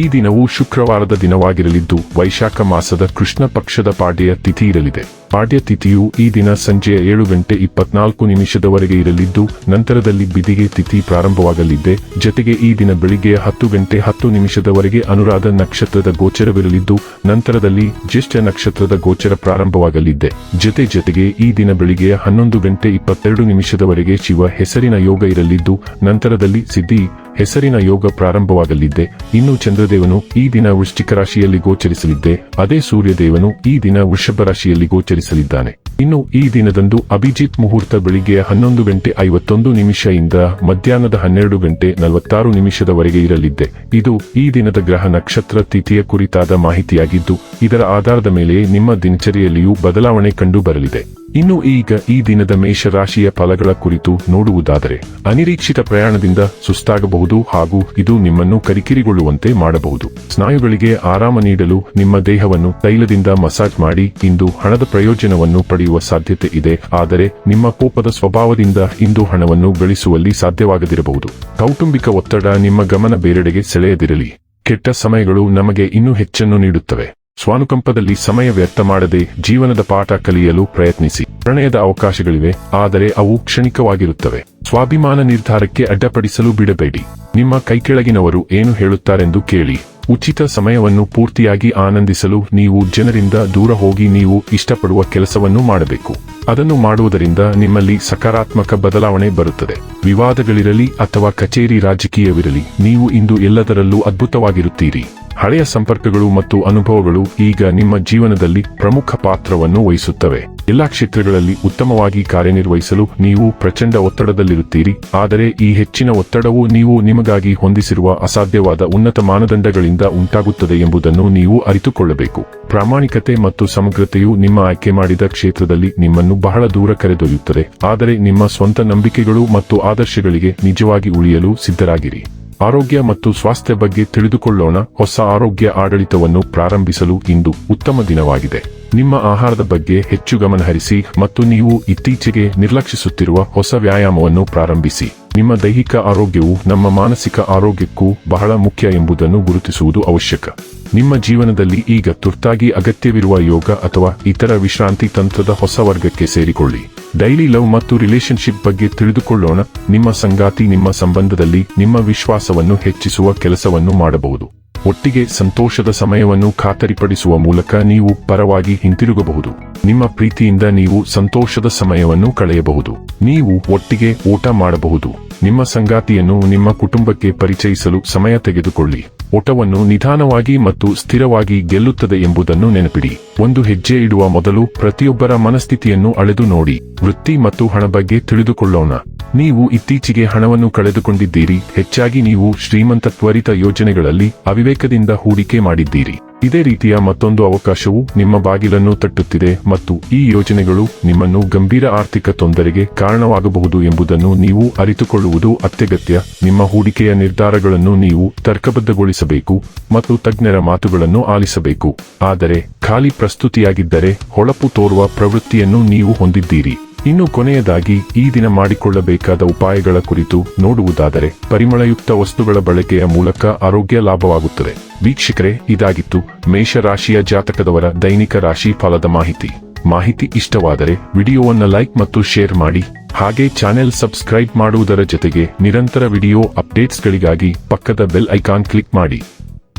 ಈ ದಿನವು ಶುಕ್ರವಾರದ ದಿನವಾಗಿರಲಿದ್ದು, ವೈಶಾಖ ಮಾಸದ ಕೃಷ್ಣ ಪಕ್ಷದ ಪಾಡ್ಯ ತಿಥಿ ಇರಲಿದೆ. ಪಾಡ್ಯ ತಿಥಿಯು ಈ ದಿನ ಸಂಜೆಯ ಏಳು ಗಂಟೆ ಇಪ್ಪತ್ನಾಲ್ಕು ನಿಮಿಷದವರೆಗೆ ಇರಲಿದ್ದು, ನಂತರದಲ್ಲಿ ಬಿದಿಗೆ ತಿಥಿ ಪ್ರಾರಂಭವಾಗಲಿದೆ. ಜತೆಗೆ ಈ ದಿನ ಬೆಳಿಗ್ಗೆ ಹತ್ತು ಗಂಟೆ ಹತ್ತು ನಿಮಿಷದವರೆಗೆ ಅನುರಾಧ ನಕ್ಷತ್ರದ ಗೋಚರವಿರಲಿದ್ದು, ನಂತರದಲ್ಲಿ ಜ್ಯೇಷ್ಠ ನಕ್ಷತ್ರದ ಗೋಚರ ಪ್ರಾರಂಭವಾಗಲಿದೆ. ಜತೆ ಜೊತೆಗೆ ಈ ದಿನ ಬೆಳಿಗ್ಗೆ ಹನ್ನೊಂದು ಗಂಟೆ ಇಪ್ಪತ್ತೆರಡು ನಿಮಿಷದವರೆಗೆ ಶಿವ ಹೆಸರಿನ ಯೋಗ ಇರಲಿದ್ದು, ನಂತರದಲ್ಲಿ ಸಿದ್ಧಿ ಹೆಸರಿನ ಯೋಗ ಪ್ರಾರಂಭವಾಗಲಿದ್ದೆ. ಇನ್ನು ಚಂದ್ರದೇವನು ಈ ದಿನ ವೃಶ್ಚಿಕ ರಾಶಿಯಲ್ಲಿ ಗೋಚರಿಸಲಿದ್ದೆ. ಅದೇ ಸೂರ್ಯದೇವನು ಈ ದಿನ ವೃಷಭ ರಾಶಿಯಲ್ಲಿ ಗೋಚರಿಸಲಿದ್ದಾನೆ. ಇನ್ನು ಈ ದಿನದಂದು ಅಭಿಜಿತ್ ಮುಹೂರ್ತ ಬೆಳಿಗ್ಗೆ ಹನ್ನೊಂದು ಗಂಟೆ ಐವತ್ತೊಂದು ನಿಮಿಷದಿಂದ ಮಧ್ಯಾಹ್ನದ ಹನ್ನೆರಡು ಗಂಟೆ ನಲವತ್ತಾರು ನಿಮಿಷದವರೆಗೆ ಇರಲಿದ್ದೆ. ಇದು ಈ ದಿನದ ಗ್ರಹ ನಕ್ಷತ್ರ ತಿಥಿಯ ಕುರಿತಾದ ಮಾಹಿತಿಯಾಗಿದ್ದು, ಇದರ ಆಧಾರದ ಮೇಲೆ ನಿಮ್ಮ ದಿನಚರಿಯಲ್ಲಿಯೂ ಬದಲಾವಣೆ ಕಂಡು ಬರಲಿದೆ ಇನ್ನು ಈಗ ಈ ದಿನದ ಮೇಷರಾಶಿಯ ಫಲಗಳ ಕುರಿತು ನೋಡುವುದಾದರೆ, ಅನಿರೀಕ್ಷಿತ ಪ್ರಯಾಣದಿಂದ ಸುಸ್ತಾಗಬಹುದು ಹಾಗೂ ಇದು ನಿಮ್ಮನ್ನು ಕರಿಕಿರಿಗೊಳ್ಳುವಂತೆ ಮಾಡಬಹುದು. ಸ್ನಾಯುಗಳಿಗೆ ಆರಾಮ ನೀಡಲು ನಿಮ್ಮ ದೇಹವನ್ನು ತೈಲದಿಂದ ಮಸಾಜ್ ಮಾಡಿ ಇಂದು ಹಣದ ಪ್ರಯೋಜನವನ್ನು ಪಡೆಯುವ ಸಾಧ್ಯತೆ ಇದೆ, ಆದರೆ ನಿಮ್ಮ ಕೋಪದ ಸ್ವಭಾವದಿಂದ ಇಂದು ಹಣವನ್ನು ಗಳಿಸುವಲ್ಲಿ ಸಾಧ್ಯವಾಗದಿರಬಹುದು. ಕೌಟುಂಬಿಕ ಒತ್ತಡ ನಿಮ್ಮ ಗಮನ ಬೇರೆಡೆಗೆ ಸೆಳೆಯದಿರಲಿ. ಕೆಟ್ಟ ಸಮಯಗಳು ನಮಗೆ ಇನ್ನೂ ಹೆಚ್ಚನ್ನು ನೀಡುತ್ತವೆ. ಸ್ವಾನುಕಂಪದಲ್ಲಿ ಸಮಯ ವ್ಯರ್ಥ ಮಾಡದೆ ಜೀವನದ ಪಾಠ ಕಲಿಯಲು ಪ್ರಯತ್ನಿಸಿ. ಪ್ರಣಯದ ಅವಕಾಶಗಳಿವೆ, ಆದರೆ ಅವು ಕ್ಷಣಿಕವಾಗಿರುತ್ತವೆ. ಸ್ವಾಭಿಮಾನ ನಿರ್ಧಾರಕ್ಕೆ ಅಡ್ಡಪಡಿಸಲು ಬಿಡಬೇಡಿ. ನಿಮ್ಮ ಕೈಕೆಳಗಿನವರು ಏನು ಹೇಳುತ್ತಾರೆಂದು ಕೇಳಿ. ಉಚಿತ ಸಮಯವನ್ನು ಪೂರ್ತಿಯಾಗಿ ಆನಂದಿಸಲು ನೀವು ಜನರಿಂದ ದೂರ ಹೋಗಿ ನೀವು ಇಷ್ಟಪಡುವ ಕೆಲಸವನ್ನು ಮಾಡಬೇಕು. ಅದನ್ನು ಮಾಡುವುದರಿಂದ ನಿಮ್ಮಲ್ಲಿ ಸಕಾರಾತ್ಮಕ ಬದಲಾವಣೆ ಬರುತ್ತದೆ. ವಿವಾದಗಳಿರಲಿ ಅಥವಾ ಕಚೇರಿ ರಾಜಕೀಯವಿರಲಿ, ನೀವು ಇಂದು ಎಲ್ಲದರಲ್ಲೂ ಅದ್ಭುತವಾಗಿರುತ್ತೀರಿ. ಹಳೆಯ ಸಂಪರ್ಕಗಳು ಮತ್ತು ಅನುಭವಗಳು ಈಗ ನಿಮ್ಮ ಜೀವನದಲ್ಲಿ ಪ್ರಮುಖ ಪಾತ್ರವನ್ನು ವಹಿಸುತ್ತವೆ. ಎಲ್ಲಾ ಕ್ಷೇತ್ರಗಳಲ್ಲಿ ಉತ್ತಮವಾಗಿ ಕಾರ್ಯನಿರ್ವಹಿಸಲು ನೀವು ಪ್ರಚಂಡ ಒತ್ತಡದಲ್ಲಿರುತ್ತೀರಿ. ಆದರೆ ಈ ಹೆಚ್ಚಿನ ಒತ್ತಡವು ನೀವು ನಿಮಗಾಗಿ ಹೊಂದಿಸಿರುವ ಅಸಾಧ್ಯವಾದ ಉನ್ನತ ಮಾನದಂಡಗಳಿಂದ ಉಂಟಾಗುತ್ತದೆ ಎಂಬುದನ್ನು ನೀವು ಅರಿತುಕೊಳ್ಳಬೇಕು. ಪ್ರಾಮಾಣಿಕತೆ ಮತ್ತು ಸಮಗ್ರತೆಯು ನಿಮ್ಮ ಆಯ್ಕೆ ಮಾಡಿದ ಕ್ಷೇತ್ರದಲ್ಲಿ ನಿಮ್ಮನ್ನು ಬಹಳ ದೂರ ಕರೆದೊಯ್ಯುತ್ತದೆ. ಆದರೆ ನಿಮ್ಮ ಸ್ವಂತ ನಂಬಿಕೆಗಳು ಮತ್ತು ಆದರ್ಶಗಳಿಗೆ ನಿಜವಾಗಿ ಉಳಿಯಲು ಸಿದ್ಧರಾಗಿರಿ. ಆರೋಗ್ಯ ಮತ್ತು ಸ್ವಾಸ್ಥ್ಯ ಬಗ್ಗೆ ತಿಳಿದುಕೊಳ್ಳೋಣ. ಹೊಸ ಆರೋಗ್ಯ ಆಡಳಿತವನ್ನು ಪ್ರಾರಂಭಿಸಲು ಇಂದು ಉತ್ತಮ ದಿನವಾಗಿದೆ. ನಿಮ್ಮ ಆಹಾರದ ಬಗ್ಗೆ ಹೆಚ್ಚು ಗಮನಹರಿಸಿ ಮತ್ತು ನೀವು ಇತ್ತೀಚೆಗೆ ನಿರ್ಲಕ್ಷಿಸುತ್ತಿರುವ ಹೊಸ ವ್ಯಾಯಾಮವನ್ನು ಪ್ರಾರಂಭಿಸಿ. ನಿಮ್ಮ ದೈಹಿಕ ಆರೋಗ್ಯವು ನಮ್ಮ ಮಾನಸಿಕ ಆರೋಗ್ಯಕ್ಕೂ ಬಹಳ ಮುಖ್ಯ ಎಂಬುದನ್ನು ಗುರುತಿಸುವುದು ಅವಶ್ಯಕ. ನಿಮ್ಮ ಜೀವನದಲ್ಲಿ ಈಗ ತುರ್ತಾಗಿ ಅಗತ್ಯವಿರುವ ಯೋಗ ಅಥವಾ ಇತರ ವಿಶ್ರಾಂತಿ ತಂತ್ರದ ಹೊಸ ವರ್ಗಕ್ಕೆ ಸೇರಿಕೊಳ್ಳಿ. ಡೈಲಿ ಲವ್ ಮತ್ತು ರಿಲೇಶನ್ಶಿಪ್ ಬಗ್ಗೆ ತಿಳಿದುಕೊಳ್ಳೋಣ. ನಿಮ್ಮ ಸಂಗಾತಿ ನಿಮ್ಮ ಸಂಬಂಧದಲ್ಲಿ ನಿಮ್ಮ ವಿಶ್ವಾಸವನ್ನು ಹೆಚ್ಚಿಸುವ ಕೆಲಸವನ್ನು ಮಾಡಬಹುದು. ಒಟ್ಟಿಗೆ ಸಂತೋಷದ ಸಮಯವನ್ನು ಖಾತರಿಪಡಿಸುವ ಮೂಲಕ ನೀವು ಪರವಾಗಿ ಹಿಂತಿರುಗಬಹುದು. ನಿಮ್ಮ ಪ್ರೀತಿಯಿಂದ ನೀವು ಸಂತೋಷದ ಸಮಯವನ್ನು ಕಳೆಯಬಹುದು. ನೀವು ಒಟ್ಟಿಗೆ ಊಟ ಮಾಡಬಹುದು. ನಿಮ್ಮ ಸಂಗಾತಿಯನ್ನು ನಿಮ್ಮ ಕುಟುಂಬಕ್ಕೆ ಪರಿಚಯಿಸಲು ಸಮಯ ತೆಗೆದುಕೊಳ್ಳಿ. ಓಟವನ್ನು ನಿಧಾನವಾಗಿ ಮತ್ತು ಸ್ಥಿರವಾಗಿ ಗೆಲ್ಲುತ್ತದೆ ಎಂಬುದನ್ನು ನೆನಪಿಡಿ. ಒಂದು ಹೆಜ್ಜೆ ಇಡುವ ಮೊದಲು ಪ್ರತಿಯೊಬ್ಬರ ಮನಸ್ಥಿತಿಯನ್ನು ಅಳೆದು ನೋಡಿ. ವೃತ್ತಿ ಮತ್ತು ಹಣ ಬಗ್ಗೆ ತಿಳಿದುಕೊಳ್ಳೋಣ. ನೀವು ಇತ್ತೀಚೆಗೆ ಹಣವನ್ನು ಕಳೆದುಕೊಂಡಿದ್ದೀರಿ. ಹೆಚ್ಚಾಗಿ ನೀವು ಶ್ರೀಮಂತ ತ್ವರಿತ ಯೋಜನೆಗಳಲ್ಲಿ ಅವಿವೇಕದಿಂದ ಹೂಡಿಕೆ ಮಾಡಿದ್ದೀರಿ. ಇದೇ ರೀತಿಯ ಮತ್ತೊಂದು ಅವಕಾಶವು ನಿಮ್ಮ ಬಾಗಿಲನ್ನು ತಟ್ಟುತ್ತಿದೆ ಮತ್ತು ಈ ಯೋಜನೆಗಳು ನಿಮ್ಮನ್ನು ಗಂಭೀರ ಆರ್ಥಿಕ ತೊಂದರೆಗೆ ಕಾರಣವಾಗಬಹುದು ಎಂಬುದನ್ನು ನೀವು ಅರಿತುಕೊಳ್ಳುವುದು ಅತ್ಯಗತ್ಯ. ನಿಮ್ಮ ಹೂಡಿಕೆಯ ನಿರ್ಧಾರಗಳನ್ನು ನೀವು ತರ್ಕಬದ್ಧಗೊಳಿಸಬೇಕು ಮತ್ತು ತಜ್ಞರ ಮಾತುಗಳನ್ನು ಆಲಿಸಬೇಕು. ಆದರೆ, ಖಾಲಿ ಪ್ರಸ್ತುತಿಯಾಗಿದ್ದರೆ ಹೊಳಪು ತೋರುವ ಪ್ರವೃತ್ತಿಯನ್ನು ನೀವು ಹೊಂದಿದ್ದೀರಿ. ಇನ್ನು ಕೊನೆಯದಾಗಿ ಈ ದಿನ ಮಾಡಿಕೊಳ್ಳಬೇಕಾದ ಉಪಾಯಗಳ ಕುರಿತು ನೋಡುವುದಾದರೆ ಪರಿಮಳಯುಕ್ತ ವಸ್ತುಗಳ ಬಳಕೆಯ ಮೂಲಕ ಆರೋಗ್ಯ ಲಾಭವಾಗುತ್ತದೆ. ವೀಕ್ಷಕರೇ, ಇದಾಗಿತ್ತು ಮೇಷರಾಶಿಯ ಜಾತಕದವರ ದೈನಿಕ ರಾಶಿ ಫಲದ ಮಾಹಿತಿ. ಮಾಹಿತಿ ಇಷ್ಟವಾದರೆ ವಿಡಿಯೋವನ್ನು ಲೈಕ್ ಮತ್ತು ಶೇರ್ ಮಾಡಿ. ಹಾಗೆ ಚಾನೆಲ್ ಸಬ್ಸ್ಕ್ರೈಬ್ ಮಾಡುವುದರ ಜೊತೆಗೆ ನಿರಂತರ ವಿಡಿಯೋ ಅಪ್ಡೇಟ್ಸ್ಗಳಿಗಾಗಿ ಪಕ್ಕದ ಬೆಲ್ ಐಕಾನ್ ಕ್ಲಿಕ್ ಮಾಡಿ.